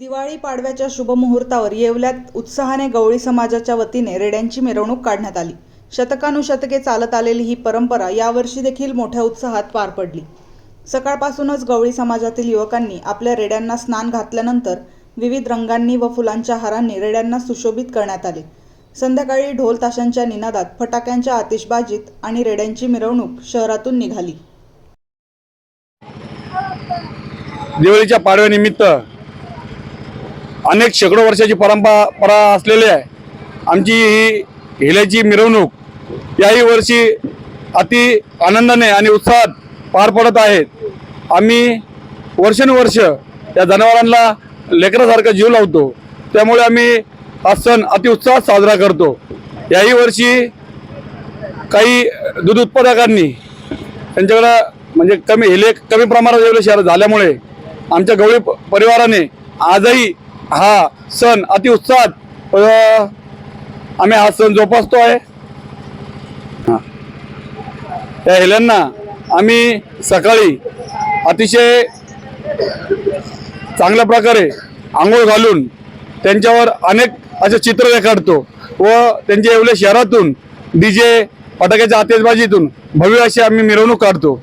दिवाळी पाडव्याच्या शुभमुहूर्तावर येवल्यात उत्साहाने गवळी समाजाच्या वतीने रेड्यांची मिरवणूक काढण्यात आली. शतकानुशतके चालत आलेली ही परंपरा यावर्षी देखील मोठ्या उत्साहात पार पडली. सकाळपासूनच गवळी समाजातील युवकांनी आपल्या रेड्यांना स्नान घातल्यानंतर विविध रंगांनी व फुलांच्या हारांनी रेड्यांना सुशोभित करण्यात आले. संध्याकाळी ढोल ताशांच्या निनादात फटाक्यांच्या आतिषबाजीत आणि रेड्यांची मिरवणूक शहरातून निघाली. दिवाळीच्या पाडव्यानिमित्त अनेक शेकडो वर्षाची परंपरा असलेली आहे. आमची ही हिल्याची मिरवणूक याही वर्षी अति आनंदाने आणि उत्साहात पार पडत आहेत आम्ही वर्षानुवर्ष या जनावरांना लेकरासारखा जीव लावतो. त्यामुळे आम्ही हा सण अति उत्साहात साजरा करतो. याही वर्षी काही दूध उत्पादकांनी त्यांच्याकडं म्हणजे कमी हिले कमी प्रमाणात एवढे शहर झाल्यामुळे आमच्या गवळी प- परिवाराने आजही हा सण अति उत्साहात आम्ही हा सण जोपासतो आहे त्या हेल्यांना आम्ही सकाळी अतिशय चांगल्या प्रकारे आंघोळ घालून त्यांच्यावर अनेक असे चित्र रेखाटतो व त्यांच्या एवढ्या शहरातून डी जे फटाक्याच्या आतिषबाजीतून भव्य अशी आम्ही मिरवणूक काढतो.